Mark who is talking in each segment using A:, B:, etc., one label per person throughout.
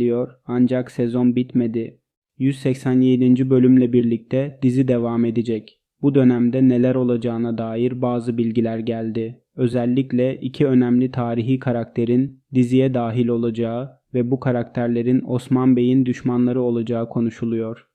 A: diyor ancak sezon bitmedi. 187. bölümle birlikte dizi devam edecek. Bu dönemde neler olacağına dair bazı bilgiler geldi. Özellikle iki önemli tarihi karakterin diziye dahil olacağı ve bu karakterlerin Osman Bey'in düşmanları olacağı konuşuluyor.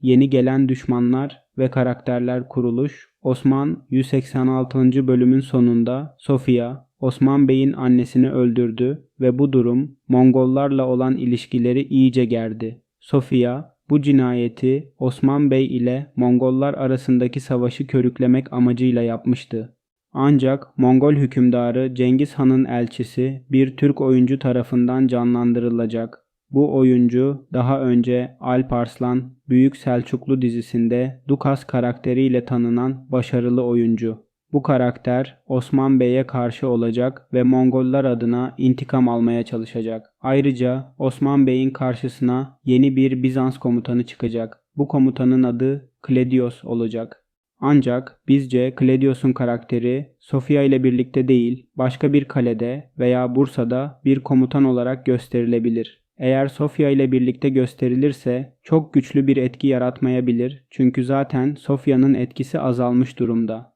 A: Yeni gelen düşmanlar ve karakterler kuruluş Osman 186. bölümün sonunda Sofia Osman Bey'in annesini öldürdü ve bu durum Mongollarla olan ilişkileri iyice gerdi. Sofia bu cinayeti Osman Bey ile Mongollar arasındaki savaşı körüklemek amacıyla yapmıştı. Ancak Mongol hükümdarı Cengiz Han'ın elçisi bir Türk oyuncu tarafından canlandırılacak. Bu oyuncu daha önce Alp Arslan Büyük Selçuklu dizisinde Dukas karakteriyle tanınan başarılı oyuncu. Bu karakter Osman Bey'e karşı olacak ve Mongollar adına intikam almaya çalışacak. Ayrıca Osman Bey'in karşısına yeni bir Bizans komutanı çıkacak. Bu komutanın adı Kledios olacak. Ancak bizce Kledios'un karakteri Sofia ile birlikte değil, başka bir kalede veya Bursa'da bir komutan olarak gösterilebilir. Eğer Sofia ile birlikte gösterilirse çok güçlü bir etki yaratmayabilir çünkü zaten Sofia'nın etkisi azalmış durumda.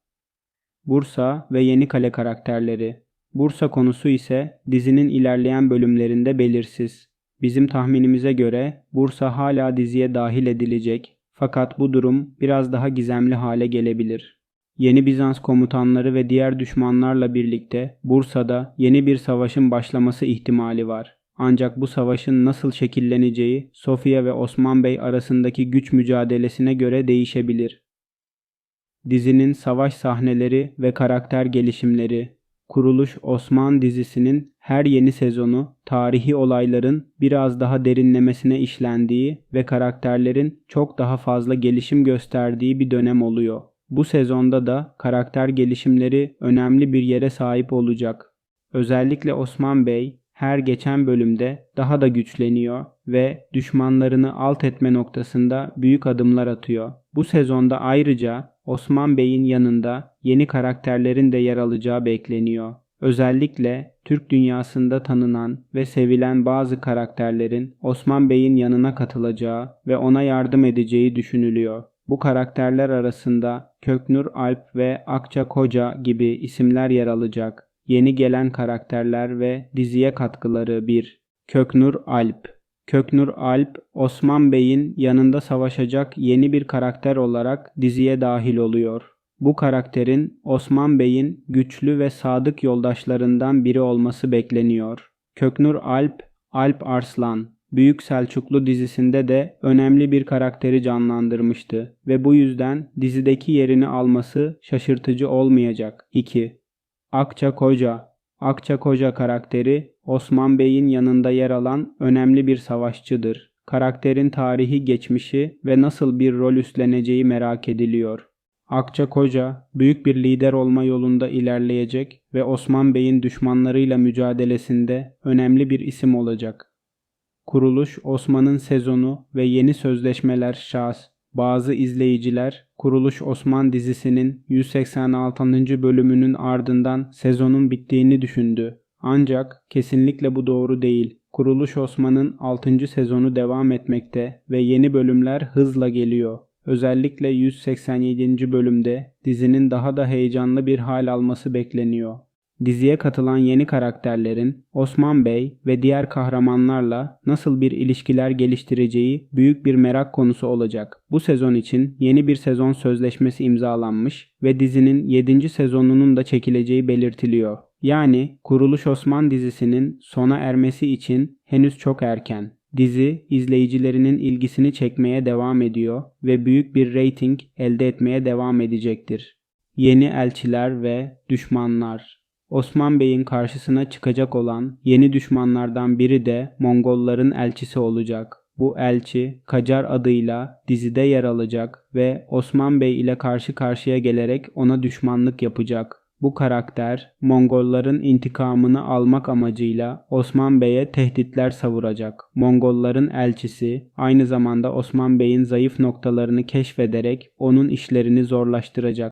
A: Bursa ve Yenikale karakterleri. Bursa konusu ise dizinin ilerleyen bölümlerinde belirsiz. Bizim tahminimize göre Bursa hala diziye dahil edilecek fakat bu durum biraz daha gizemli hale gelebilir. Yeni Bizans komutanları ve diğer düşmanlarla birlikte Bursa'da yeni bir savaşın başlaması ihtimali var. Ancak bu savaşın nasıl şekilleneceği Sofia ve Osman Bey arasındaki güç mücadelesine göre değişebilir. Dizinin savaş sahneleri ve karakter gelişimleri Kuruluş Osman dizisinin her yeni sezonu tarihi olayların biraz daha derinlemesine işlendiği ve karakterlerin çok daha fazla gelişim gösterdiği bir dönem oluyor. Bu sezonda da karakter gelişimleri önemli bir yere sahip olacak. Özellikle Osman Bey her geçen bölümde daha da güçleniyor ve düşmanlarını alt etme noktasında büyük adımlar atıyor. Bu sezonda ayrıca Osman Bey'in yanında yeni karakterlerin de yer alacağı bekleniyor. Özellikle Türk dünyasında tanınan ve sevilen bazı karakterlerin Osman Bey'in yanına katılacağı ve ona yardım edeceği düşünülüyor. Bu karakterler arasında Köknur Alp ve Akça Koca gibi isimler yer alacak. Yeni gelen karakterler ve diziye katkıları 1. Köknur Alp Köknur Alp, Osman Bey'in yanında savaşacak yeni bir karakter olarak diziye dahil oluyor. Bu karakterin Osman Bey'in güçlü ve sadık yoldaşlarından biri olması bekleniyor. Köknur Alp, Alp Arslan, Büyük Selçuklu dizisinde de önemli bir karakteri canlandırmıştı ve bu yüzden dizideki yerini alması şaşırtıcı olmayacak. 2. Akça Koca Akça Koca karakteri Osman Bey'in yanında yer alan önemli bir savaşçıdır. Karakterin tarihi geçmişi ve nasıl bir rol üstleneceği merak ediliyor. Akça Koca büyük bir lider olma yolunda ilerleyecek ve Osman Bey'in düşmanlarıyla mücadelesinde önemli bir isim olacak. Kuruluş Osman'ın sezonu ve yeni sözleşmeler şahs. Bazı izleyiciler Kuruluş Osman dizisinin 186. bölümünün ardından sezonun bittiğini düşündü. Ancak kesinlikle bu doğru değil. Kuruluş Osman'ın 6. sezonu devam etmekte ve yeni bölümler hızla geliyor. Özellikle 187. bölümde dizinin daha da heyecanlı bir hal alması bekleniyor. Diziye katılan yeni karakterlerin Osman Bey ve diğer kahramanlarla nasıl bir ilişkiler geliştireceği büyük bir merak konusu olacak. Bu sezon için yeni bir sezon sözleşmesi imzalanmış ve dizinin 7. sezonunun da çekileceği belirtiliyor. Yani Kuruluş Osman dizisinin sona ermesi için henüz çok erken. Dizi izleyicilerinin ilgisini çekmeye devam ediyor ve büyük bir reyting elde etmeye devam edecektir. Yeni elçiler ve düşmanlar Osman Bey'in karşısına çıkacak olan yeni düşmanlardan biri de Mongolların elçisi olacak. Bu elçi Kacar adıyla dizide yer alacak ve Osman Bey ile karşı karşıya gelerek ona düşmanlık yapacak. Bu karakter Mongolların intikamını almak amacıyla Osman Bey'e tehditler savuracak. Mongolların elçisi aynı zamanda Osman Bey'in zayıf noktalarını keşfederek onun işlerini zorlaştıracak.